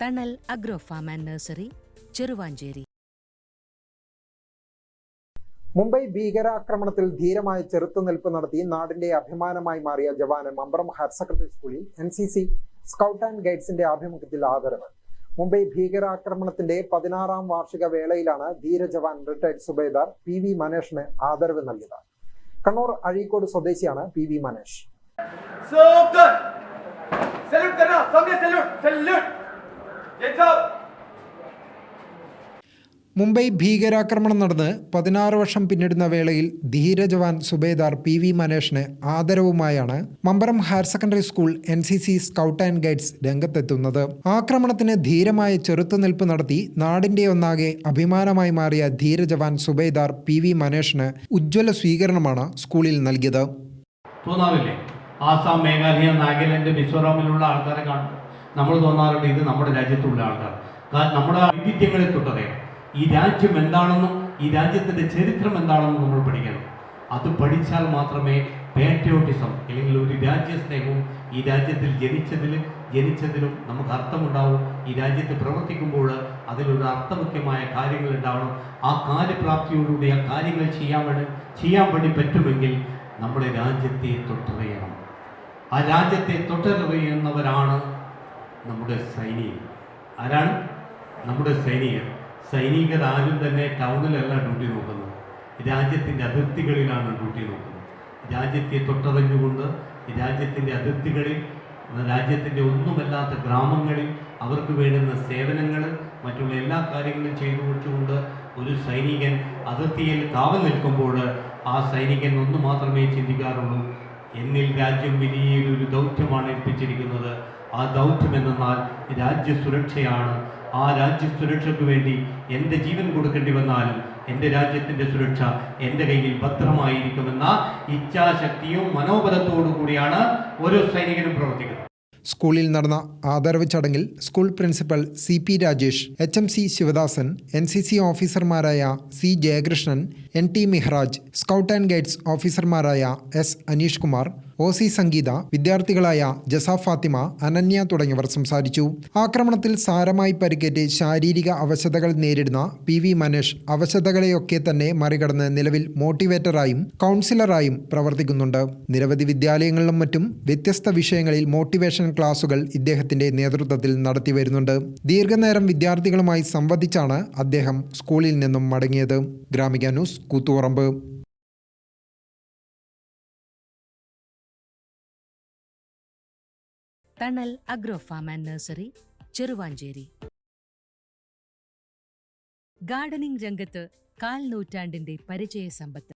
Thanal agro farm and nursery Cheruvanchery Mumbai ഭീകരാക്രമണത്തിൽ ധീരമായ ചെറുത്തുനിൽപ്പ് നടത്തി നാടിന്റെ അഭിമാനമായി മാറിയ ജവാന് മമ്പ്രം ഹയർ സെക്കൻഡറി സ്കൂളിൽ N C C scout and ഗൈഡ്സിന്റെ ആഭിമുഖ്യത്തിൽ ആദരവ്. മുംബൈ ഭീകരാക്രമണത്തിന്റെ പതിനാറാം വാർഷിക വേളയിലാണ് ധീരജവാൻ റിട്ടയർഡ് സുബേദാർ പി വി മനേഷിന് ആദരവ് നൽകിയത്. കണ്ണൂർ അഴീക്കോട് സ്വദേശിയാണ് പി വി മനേഷ്. മുംബൈ ഭീകരാക്രമണം നടന്ന് പതിനാറ് വർഷം പിന്നിടുന്ന വേളയിൽ ധീര ജവാൻ സുബേദാർ പി വി മനേഷിന് ആദരവുമായാണ് Mambaram higher secondary school N C C scout and guides രംഗത്തെത്തുന്നത്. ആക്രമണത്തിന് ധീരമായ ചെറുത്തുനിൽപ്പ് നടത്തി നാടിന്റെ ഒന്നാകെ അഭിമാനമായി മാറിയ ധീര ജവാൻ സുബേദാർ പി വി മനേഷിന് ഉജ്ജ്വല സ്വീകരണമാണ് സ്കൂളിൽ നൽകിയത്. ആസാം മേഘാലയ നാഗാലാൻഡ് മിസോറാമിലുള്ള ആൾക്കാരെ കാണും നമ്മൾ തോന്നാറുണ്ട് ഇത് നമ്മുടെ രാജ്യത്തുള്ള ആൾക്കാർ. കാരണം നമ്മുടെ വൈവിധ്യങ്ങളെ തൊട്ടറിയാം. ഈ രാജ്യം എന്താണെന്നും ഈ രാജ്യത്തിന്റെ ചരിത്രം എന്താണെന്നും നമ്മൾ പഠിക്കണം. അത് പഠിച്ചാൽ മാത്രമേ പാട്രിയോട്ടിസം അല്ലെങ്കിൽ ഒരു രാജ്യസ്നേഹവും ഈ രാജ്യത്തിൽ ജനിച്ചതിൽ ജനിച്ചതിലും നമുക്ക് അർത്ഥമുണ്ടാവും. ഈ രാജ്യത്ത് പ്രവർത്തിക്കുമ്പോൾ അതിലൊരു അർത്ഥമുഖ്യമായ കാര്യങ്ങൾ ഉണ്ടാവണം. ആ കാര്യപ്രാപ്തിയോടുകൂടി ആ കാര്യങ്ങൾ ചെയ്യാൻ വേണ്ടി ചെയ്യാൻ വേണ്ടി പറ്റുമെങ്കിൽ നമ്മുടെ രാജ്യത്തെ തൊട്ടറിയണം. ആ രാജ്യത്തെ തൊട്ടറിയുന്നവരാണ് നമ്മുടെ സൈനികർ ആരാണ്? നമ്മുടെ സൈനികൻ. സൈനികർ ആരും തന്നെ ടൗണിലല്ല ഡ്യൂട്ടി നോക്കുന്നത്. രാജ്യത്തിന്റെ അതിർത്തികളിലാണ് ഡ്യൂട്ടി നോക്കുന്നത്. രാജ്യത്തെ തൊട്ടറിഞ്ഞുകൊണ്ട് രാജ്യത്തിന്റെ അതിർത്തികളിൽ രാജ്യത്തിന്റെ ഒന്നുമല്ലാത്ത ഗ്രാമങ്ങളിൽ അവർക്ക് വേണ്ടുന്ന സേവനങ്ങൾ മറ്റുള്ള എല്ലാ കാര്യങ്ങളും ചെയ്തു കൊടുത്തുകൊണ്ട് ഒരു സൈനികൻ അതിർത്തിയിൽ കാവൽ നിൽക്കുമ്പോൾ ആ സൈനികൻ ഒന്ന് മാത്രമേ ചിന്തിക്കാറുള്ളൂ. എന്നിൽ രാജ്യം വലിയൊരു ദൗത്യമാണ് ഏൽപ്പിച്ചിരിക്കുന്നത്. ആ ദൗത്യം എന്നാൽ രാജ്യസുരക്ഷയാണ് ആ രാജ്യസുരക്ഷയ്ക്ക് വേണ്ടി എന്റെ ജീവൻ കൊടുക്കേണ്ടി വന്നാലും എന്റെ രാജ്യത്തിന്റെ സുരക്ഷ എന്റെ കയ്യിൽ ഭദ്രമായിരിക്കുമെന്ന ഇച്ഛാശക്തിയും മനോബലത്തോടു കൂടിയാണ് ഓരോ സൈനികനും പ്രവർത്തിക്കുന്നത്. സ്കൂളിൽ നടന്ന ആദരവ് ചടങ്ങിൽ school principal C P Rajesh H M C Sivadasan N C C ഓഫീസർമാരായ C Jayakrishnan N T Mihraj scout and guides ഓഫീസർമാരായ S Aneesh Kumar O C Sangeetha വിദ്യാർത്ഥികളായ Jasa Fathima Ananya തുടങ്ങിയവർ സംസാരിച്ചു. ആക്രമണത്തിൽ സാരമായി പരിക്കേറ്റ് ശാരീരിക അവശതകൾ നേരിടുന്ന പി വി മനേഷ് അവശതകളെയൊക്കെ തന്നെ മറികടന്ന് നിലവിൽ മോട്ടിവേറ്ററായും കൗൺസിലറായും പ്രവർത്തിക്കുന്നുണ്ട്. നിരവധി വിദ്യാലയങ്ങളിലും മറ്റും വ്യത്യസ്ത വിഷയങ്ങളിൽ മോട്ടിവേഷൻ ക്ലാസുകൾ ഇദ്ദേഹത്തിന്റെ നേതൃത്വത്തിൽ നടത്തി വരുന്നുണ്ട്. ദീർഘനേരം വിദ്യാർത്ഥികളുമായി സംവദിച്ചാണ് അദ്ദേഹം സ്കൂളിൽ നിന്നും മടങ്ങിയത്. Gramika news Koothuparamba. Thanal agro farm and nursery Cheruvanchery. Gardening രംഗത്ത് കാൽ നൂറ്റാണ്ടിന്റെ പരിചയ സമ്പത്ത്